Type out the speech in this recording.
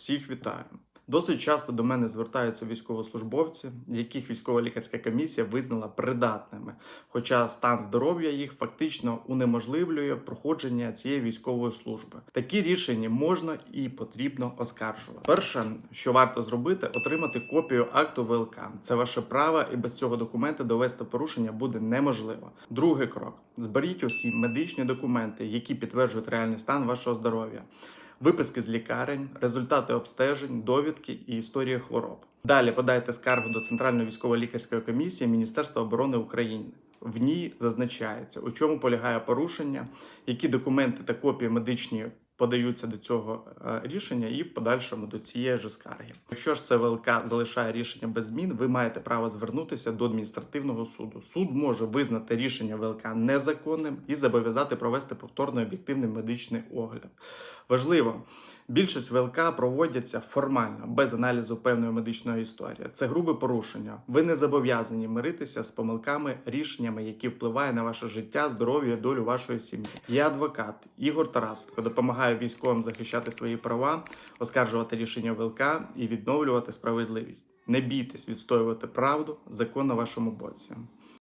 Всіх вітаю. Досить часто до мене звертаються військовослужбовці, яких військова лікарська комісія визнала придатними, хоча стан здоров'я їх фактично унеможливлює проходження цієї військової служби. Такі рішення можна і потрібно оскаржувати. Перше, що варто зробити, отримати копію акту ВЛК. Це ваше право, і без цього документа довести порушення буде неможливо. Другий крок: зберіть усі медичні документи, які підтверджують реальний стан вашого здоров'я виписки з лікарень, результати обстежень, довідки і історії хвороб. Далі подайте скаргу до Центральної військово-лікарської комісії Міністерства оборони України. В ній зазначається, у чому полягає порушення, які документи та копії медичні подаються до цього е, рішення і в подальшому до цієї ж скарги. Якщо ж це ВЛК залишає рішення без змін, ви маєте право звернутися до адміністративного суду. Суд може визнати рішення ВЛК незаконним і зобов'язати провести повторний об'єктивний медичний огляд. Важливо, більшість ВЛК проводяться формально, без аналізу певної медичної історії. Це грубе порушення. Ви не зобов'язані миритися з помилками, рішеннями, які впливають на ваше життя, здоров'я, долю вашої сім'ї. Я адвокат Ігор Тарасенко, допомагаю військовим захищати свої права, оскаржувати рішення ВЛК і відновлювати справедливість. Не бійтесь відстоювати правду, закон на вашому боці.